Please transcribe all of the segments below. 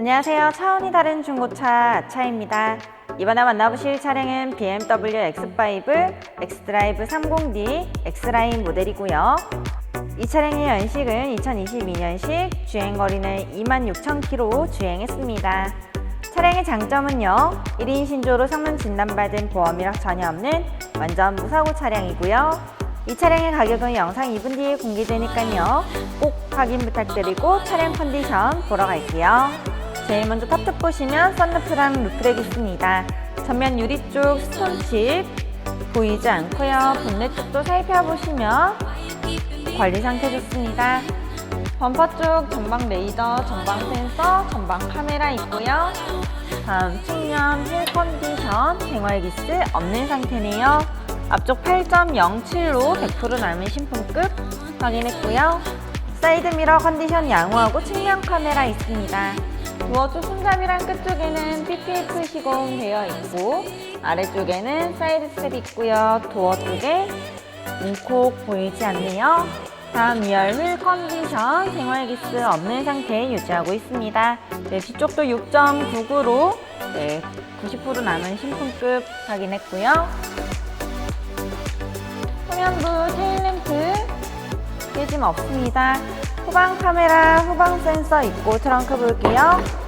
안녕하세요. 차원이 다른 중고차 아차입니다. 이번에 만나보실 차량은 BMW X5 X드라이브 30D X라인 모델이고요. 이 차량의 연식은 2022년식, 주행거리는 26,000km 주행했습니다. 차량의 장점은요, 1인 신조로 성능 진단받은 보험 이력 전혀 없는 완전 무사고 차량이고요. 이 차량의 가격은 영상 2분 뒤에 공개되니까요. 꼭 확인 부탁드리고 차량 컨디션 보러 갈게요. 제일 먼저 탑쪽 보시면 썬루프랑 루프렉 있습니다. 전면 유리 쪽 스톤칩 보이지 않고요. 본넷 쪽도 살펴보시면 관리 상태 좋습니다. 범퍼 쪽 전방 레이더, 전방 센서, 전방 카메라 있고요. 다음 측면 휠 컨디션, 생활 기스 없는 상태네요. 앞쪽 8.07로 100% 남은 신품급 확인했고요. 사이드 미러 컨디션 양호하고 측면 카메라 있습니다. 도어 쪽 손잡이랑 끝쪽에는 PPF 시공 되어 있고 아래쪽에는 사이드 스텝 있고요. 도어 쪽에 문콕 보이지 않네요. 다음 2열 휠 컨디션 생활 기스 없는 상태 유지하고 있습니다. 네, 뒤쪽도 6.99로 네, 90% 남은 신품급 확인했고요. 후면부 깨짐 없습니다. 후방 카메라, 후방 센서 있고 트렁크 볼게요.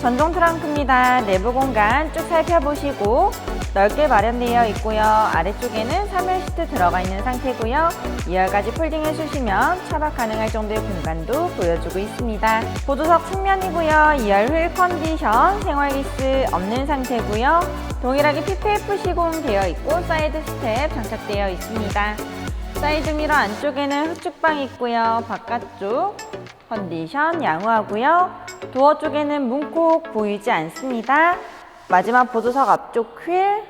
전동 트렁크입니다. 내부 공간 쭉 살펴보시고 넓게 마련되어 있고요. 아래쪽에는 3열 시트 들어가 있는 상태고요. 2열까지 폴딩해 주시면 차박 가능할 정도의 공간도 보여주고 있습니다. 보조석 측면이고요. 2열 휠 컨디션, 생활기스 없는 상태고요. 동일하게 PPF 시공되어 있고 사이드 스텝 장착되어 있습니다. 사이드 미러 안쪽에는 흡축방 있고요. 바깥쪽 컨디션 양호하고요. 도어 쪽에는 문콕 보이지 않습니다. 마지막 보조석 앞쪽 휠,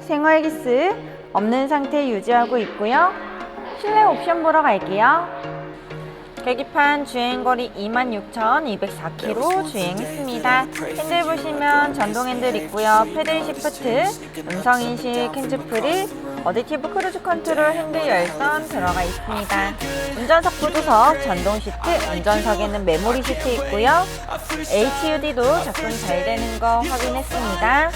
생활기스 없는 상태 유지하고 있고요. 실내 옵션 보러 갈게요. 계기판 주행거리 26,204km 주행했습니다. 핸들 보시면 전동 핸들 있고요. 패들 시프트, 음성인식 핸즈프리, 어댑티브 크루즈 컨트롤 핸들 열선 들어가 있습니다. 운전석 보조석, 전동 시트, 운전석에는 메모리 시트 있고요. HUD도 작동 잘 되는 거 확인했습니다.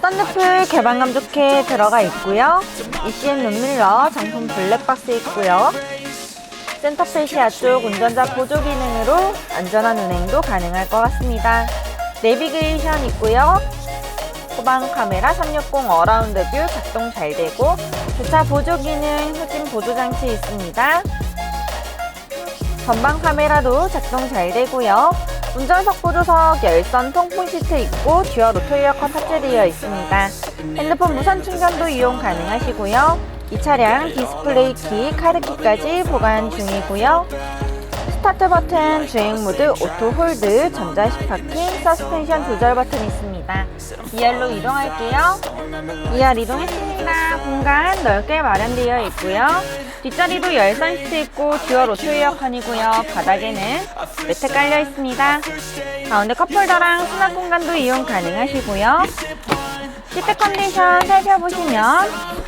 썬루프 개방감 좋게 들어가 있고요. ECM 룸밀러 정품 블랙박스 있고요. 센터페시아 쪽 운전자 보조 기능으로 안전한 운행도 가능할 것 같습니다. 내비게이션 있고요. 후방 카메라 360 어라운드 뷰 작동 잘 되고 주차 보조 기능 후진 보조 장치 있습니다. 전방 카메라도 작동 잘 되고요. 운전석 보조석 열선 통풍 시트 있고 듀얼 오토 에어컨 탑재되어 있습니다. 핸드폰 무선 충전도 이용 가능하시고요. 이 차량 디스플레이 키, 카드 키까지 보관 중이고요. 스타트 버튼, 주행 모드, 오토 홀드, 전자식 파킹, 서스펜션 조절 버튼 있습니다. 2열로 이동할게요. 2열 이동했습니다. 공간 넓게 마련되어 있고요. 뒷자리도 열선 시트 있고 듀얼 오토 에어컨이고요. 바닥에는 매트 깔려 있습니다. 가운데 컵홀더랑 수납 공간도 이용 가능하시고요. 시트 컨디션 살펴보시면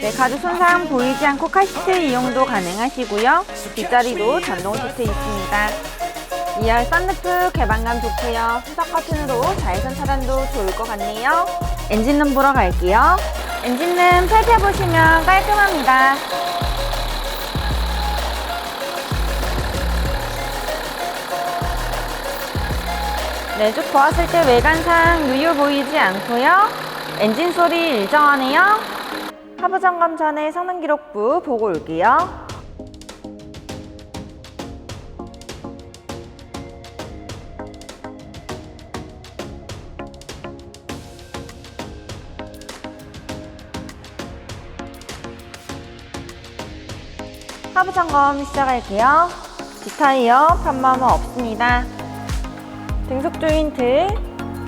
네, 가죽 손상 보이지 않고 카시트 이용도 가능하시고요. 뒷자리도 전동 시트 있습니다. 2열 썬루프 개방감 좋고요. 수석 커튼으로 자외선 차단도 좋을 것 같네요. 엔진룸 보러 갈게요. 엔진룸 살펴보시면 깔끔합니다. 네, 쭉 보았을 때 외관상 누유 보이지 않고요. 엔진 소리 일정하네요. 하부 점검 전에 성능 기록부 보고 올게요. 하부 점검 시작할게요. 뒷타이어 편마모 없습니다. 등속 조인트,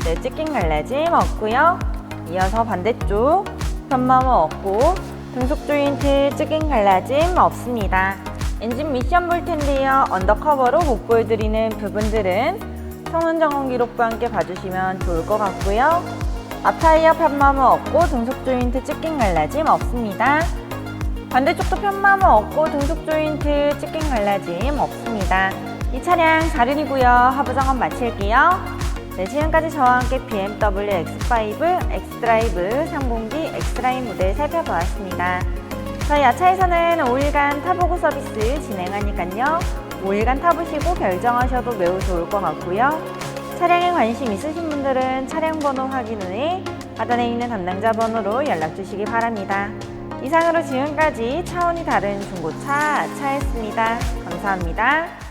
네, 찢긴 갈라짐 없고요. 이어서 반대쪽 편마모 없고 등속 조인트 찢긴 갈라짐 없습니다. 엔진 미션 볼 텐데요. 언더커버로 못 보여드리는 부분들은 점검 기록부 함께 봐주시면 좋을 것 같고요. 앞타이어 편마모 없고 등속 조인트 찢긴 갈라짐 없습니다. 반대쪽도 편마모 없고 등속 조인트 찌낌 갈라짐 없습니다. 이 차량 4륜이고요. 하부 점검 마칠게요. 네, 지금까지 저와 함께 BMW X5, X드라이브, 30D, X라인 모델 살펴보았습니다. 저희 야차에서는 5일간 타보고 서비스 진행하니까요. 5일간 타보시고 결정하셔도 매우 좋을 것 같고요. 차량에 관심 있으신 분들은 차량 번호 확인 후에 하단에 있는 담당자 번호로 연락 주시기 바랍니다. 이상으로 지금까지 차원이 다른 중고차 차였습니다. 감사합니다.